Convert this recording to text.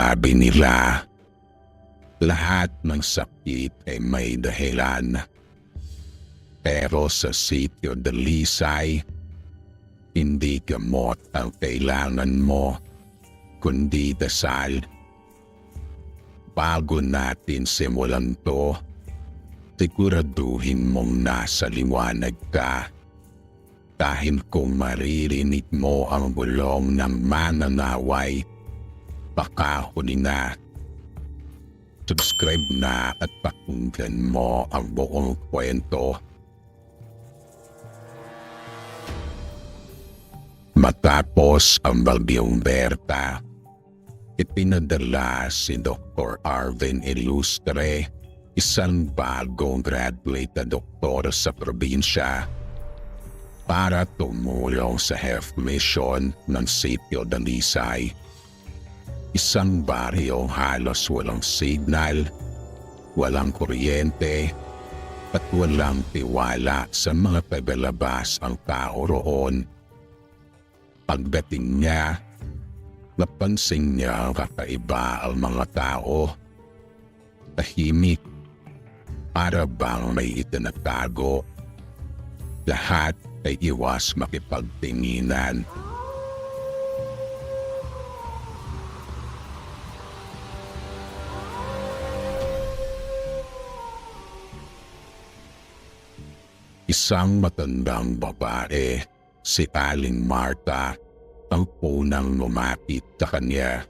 Sabi nila, lahat ng sakit ay may dahilan. Pero sa sitio de Lisay, hindi gamot ang kailangan mo, kundi dasal. Bago natin simulan to, siguraduhin mong nasa liwanag ka. Dahil kung maririnig mo ang bulong ng mananaway, baka huli na. Subscribe na at pakinggan mo ang buong kwento. Matapos ang bagyong Berta, ipinadala si Dr. Arvin Ilustre, isang bagong graduate na doktor sa probinsya, para tumulong sa health mission ng sitio Dalisay. Isang baryo halos walang signal, walang kuryente, at walang tiwala sa mga pabalabas ang tao roon. Pagdating niya, napansin niya kakaiba ang mga tao. Tahimik, para bang may itinatago. Lahat ay iwas makipagtinginan. Isang matandang babae, si Aling Marta, ang punang lumapit sa kanya.